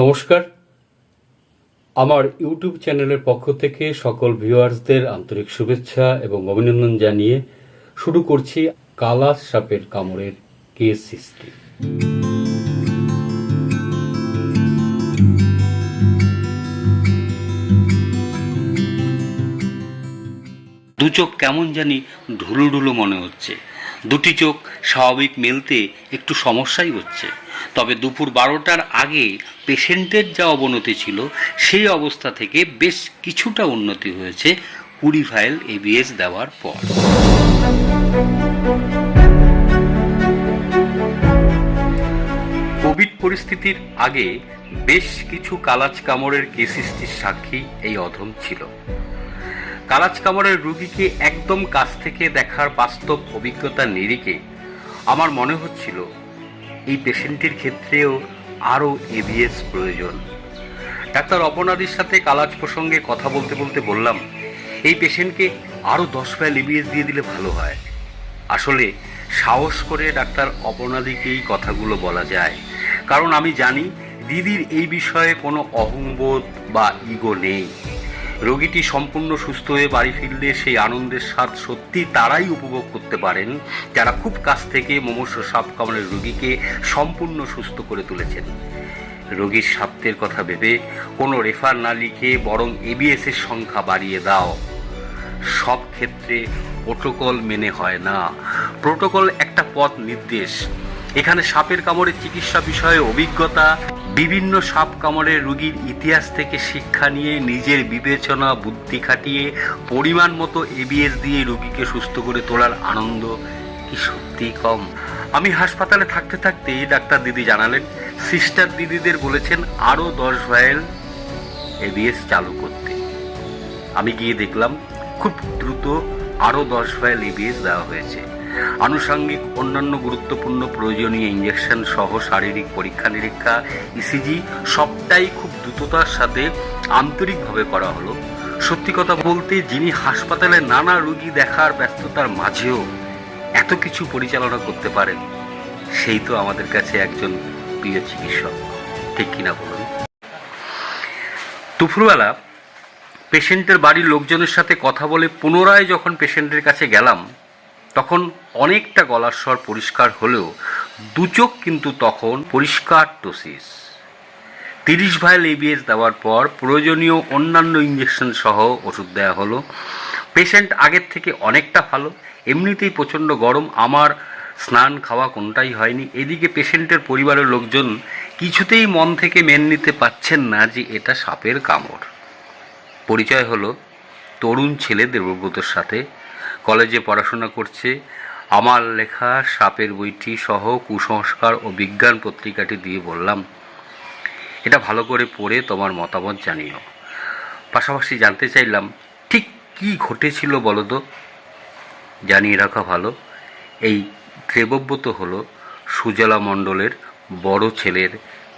নমস্কার। আমার ইউটিউব চ্যানেলের পক্ষ থেকে সকল ভিউয়ার্সদের আন্তরিক শুভেচ্ছা এবং অভিনন্দন জানিয়ে শুরু করছি কালাস সাপের কামড়ের কেস হিস্ট্রি দু চোখ কেমন জানি ঢুলু ঢুলু মনে হচ্ছে। দুটি চোখ স্বাভাবিক মেলতে একটু সমস্যাই হচ্ছে। তবে দুপুর বারোটার আগে পেশেন্টের যা অবনতি ছিল, সেই অবস্থা থেকে বেশ কিছুটা উন্নতি হয়েছে কুড়ি ফাইল এবিএস দেওয়ার পর। কোভিড পরিস্থিতির আগে বেশ কিছু কালাচ কামড়ের কেসিসটির সাক্ষী এই অধম ছিল। কালাচ কামড়ের রুগীকে একদম কাছ থেকে দেখার বাস্তব অভিজ্ঞতার নিরিখে আমার মনে হচ্ছিল, এই পেশেন্টের ক্ষেত্রেও আরও এবিএস প্রয়োজন। ডাক্তার অপনাদির সাথে কালাজ প্রসঙ্গে কথা বলতে বলতে বললাম, এই পেশেন্টকে আরও দশ ফাইল এবিএস দিয়ে দিলে ভালো হয়। আসলে সাহস করে ডাক্তার অপনাদিকেই কথাগুলো বলা যায়। কারণ আমি জানি দিদির এই বিষয়ে কোনো অহংবোধ বা ইগো নেই। রোগীটি সম্পূর্ণ সুস্থ হয়ে বাড়ি ফিরলে সেই আনন্দের স্বাদ সত্যি তারাই উপভোগ করতে পারেন। যারা খুব কাছ থেকে মমস্য সাপ কামড়ের রোগীকে সম্পূর্ণ সুস্থ করে তুলেছেন। রোগীর স্বার্থের কথা ভেবে কোনো রেফার না লিখে বরং এবিএস এর সংখ্যা বাড়িয়ে দাও। সব ক্ষেত্রে প্রোটোকল মেনে হয় না। প্রোটোকল একটা পথ নির্দেশ। এখানে সাপের কামড়ের চিকিৎসা বিষয়ে অভিজ্ঞতা বিভিন্ন সাপ কামড়ের রোগীর ইতিহাস থেকে শিক্ষা নিয়ে নিজের বিবেচনা, বুদ্ধি খাটিয়ে, পরিমাণ মতো এবিএস দিয়ে রুগীকে সুস্থ করে তোলার আনন্দ কি সত্যিই কম? আমি হাসপাতালে থাকতে থাকতেই ডাক্তার দিদি জানালেন, সিস্টার দিদিদের বলেছেন আরও দশ ভাইল এবিএস চালু করতে। আমি গিয়ে দেখলাম, খুব দ্রুত আরও দশ ফাইল এবিএস দেওয়া হয়েছে। আনুষঙ্গিক অন্যান্য গুরুত্বপূর্ণ প্রয়োজনীয় ইঞ্জেকশন সহ শারীরিক পরীক্ষা নিরীক্ষা ইসিজি সবটাই খুব দ্রুততার সাথে আন্তরিকভাবে করা হলো। সত্যি কথা বলতে, যিনি হাসপাতালে নানা রোগী দেখার ব্যস্ততার মাঝেও এত কিছু পরিচালনা করতে পারেন, সেই তো আমাদের কাছে একজন প্রিয় চিকিৎসক। ঠিক কিনা বলুন? দুপুরবেলা পেশেন্টের বাড়ির লোকজনের সাথে কথা বলে পুনরায় যখন পেশেন্টের কাছে গেলাম তখন অনেকটা গলার স্বর পরিষ্কার হলেও দু চোখ কিন্তু তখন পরিষ্কার টোসিস তিরিশ ভাইল এবিএস দেওয়ার পর প্রয়োজনীয় অন্যান্য ইঞ্জেকশন সহ ওষুধ দেওয়া হলো। পেশেন্ট আগের থেকে অনেকটা ভালো। এমনিতেই প্রচণ্ড গরম। আমার স্নান খাওয়া কোনটাই হয়নি। এদিকে পেশেন্টের পরিবারের লোকজন কিছুতেই মন থেকে মেনে নিতে পারছেন না যে এটা সাপের কামড়। পরিচয় হলো তরুণ ছেলে দেবব্রতর সাথে। কলেজে পড়াশোনা করছে। আমার লেখা, সাপের বইটি সহ কুসংস্কার ও বিজ্ঞান পত্রিকাটি দিয়ে বললাম, এটা ভালো করে পড়ে তোমার মতামত জানিও। পাশাপাশি জানতে চাইলাম, ঠিক কি ঘটেছিল বলো তো জানিয়ে রাখা ভালো, এই দেবব্রত হলো সুজলা মণ্ডলের বড় ছেলের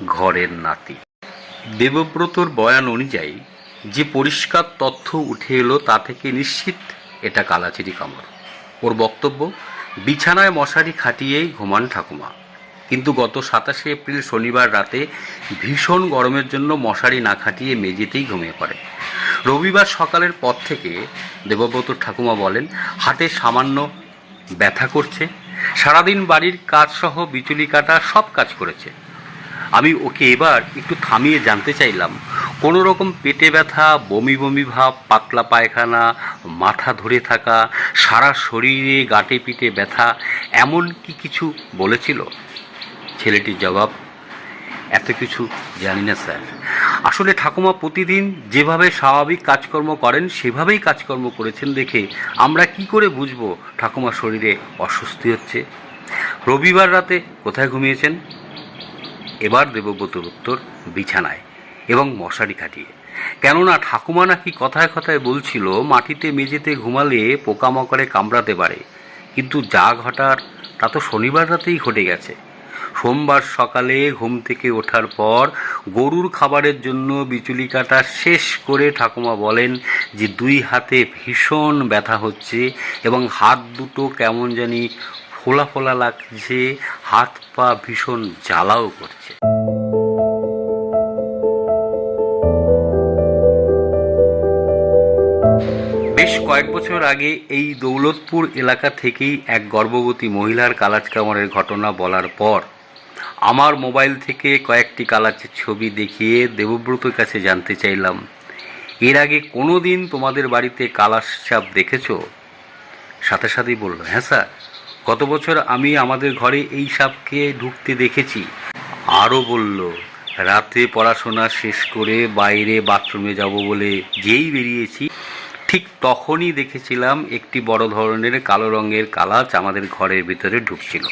ঘরের নাতি। দেবব্রতর বয়ান অনুযায়ী, যে পরিষ্কার তথ্য উঠে এলো তা থেকে নিশ্চিত এটা কালাচিরি কামড়। ওর বক্তব্য, বিছানায় মশারি খাটিয়েই ঘুমান ঠাকুমা। কিন্তু গত সাতাশে এপ্রিল শনিবার রাতে ভীষণ গরমের জন্য মশারি না খাটিয়ে মেঝেতেই ঘুমিয়ে পড়ে। রবিবার সকালের পর থেকে দেবব্রত ঠাকুমা বলেন, হাতে সামান্য ব্যথা করছে, সারাদিন বাড়ির কাজসহ বিচুলি কাটা সব কাজ করেছে। আমি ওকে এবার একটু থামিয়ে জানতে চাইলাম কোনো রকম পেটে ব্যথা, বমি বমি ভাব, পাতলা পায়খানা, মাথা ধরে থাকা, সারা শরীরে গাটে পিঠে ব্যথা, এমন কি কিছু বলেছিল? ছেলেটির জবাব, এত কিছু জানি না, স্যার। আসলে ঠাকুমা প্রতিদিন যেভাবে স্বাভাবিক কাজকর্ম করেন, সেভাবেই কাজকর্ম করেছেন দেখে আমরা কি করে বুঝব ঠাকুমার শরীরে অস্বস্তি হচ্ছে? রবিবার রাতে কোথায় ঘুমিয়েছেন? এবার দেবব্রতর উত্তর বিছানায়। এবং মশারি খাটিয়ে কেননা ঠাকুমা নাকি কথায় কথায় বলছিল, মাটিতে মেঝেতে ঘুমালে পোকামাকড়ে কামড়াতে পারে। কিন্তু যা ঘটার, তা তো শনিবার রাতেই ঘটে গেছে। সোমবার সকালে ঘুম থেকে ওঠার পর গরুর খাবারের জন্য বিচুলি কাটা শেষ করে ঠাকুমা বলেন যে, দুই হাতে ভীষণ ব্যথা হচ্ছে এবং হাত দুটো কেমন জানি ফোলা ফোলা লাগছে, হাত পা ভীষণ জ্বালাও করছে। কয়েক বছর আগে এই দৌলতপুর এলাকা থেকেই এক গর্ভবতী মহিলার কালাজ কামড়ের ঘটনা বলার পর আমার মোবাইল থেকে কয়েকটি কালাচের ছবি দেখিয়ে দেবব্রতর কাছে জানতে চাইলাম। এর আগে কোনো দিন তোমাদের বাড়িতে কালাস চাপ দেখেছ? সাথে সাথেই বলল হ্যাঁ স্যার, গত বছর আমি আমাদের ঘরে এই সাপকে ঢুকতে দেখেছি। আরও বলল, রাতে পড়াশোনা শেষ করে বাইরে বাথরুমে যাব বলে যেই বেরিয়েছি ঠিক তখনই দেখেছিলাম একটি বড় ধরনের কালো রঙের কালাচ আমাদের ঘরের ভিতরে ঢুকছিল।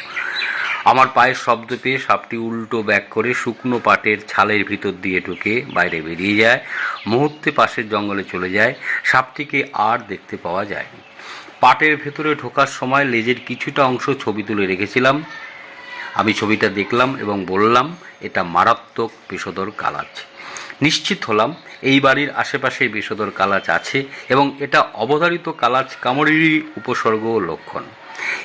আমার পায়ের শব্দ পেয়ে সাপটি উল্টো ব্যাক করে শুকনো পাটের ছালের ভিতর দিয়ে ঢুকে বাইরে বেরিয়ে যায়, মুহূর্তে পাশের জঙ্গলে চলে যায়, সাপটিকে আর দেখতে পাওয়া যায়নি। পাটের ভেতরে ঢোকার সময় লেজের কিছুটা অংশ ছবি তুলে রেখেছিলাম। আমি ছবিটা দেখলাম এবং বললাম, এটা মারাত্মক বিষধর কালাচ। নিশ্চিত হলাম এই বাড়ির আশেপাশে বিষধর কালাচ আছে এবং এটা অবধারিত কালাচ কামড়েরই উপসর্গ ও লক্ষণ।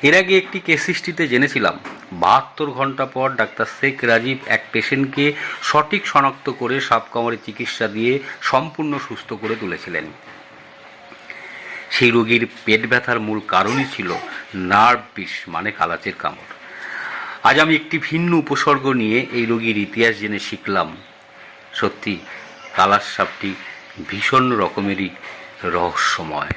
এর আগে একটি কেস হিস্ট্রিতে জেনেছিলাম, বাহাত্তর ঘণ্টা পর ডাক্তার শেখ রাজীব এক পেশেন্টকে সঠিক শনাক্ত করে সাপ কামড়ের চিকিৎসা দিয়ে সম্পূর্ণ সুস্থ করে তুলেছিলেন। সেই রোগীর পেট ব্যথার মূল কারণই ছিল নার্ভ বিষ মানে কালাচের কামড়। আজ আমি একটি ভিন্ন উপসর্গ নিয়ে এই রোগীর ইতিহাস জেনে শিখলাম সত্যি কালার সাপটি ভীষণ রকমেরই রহস্যময়।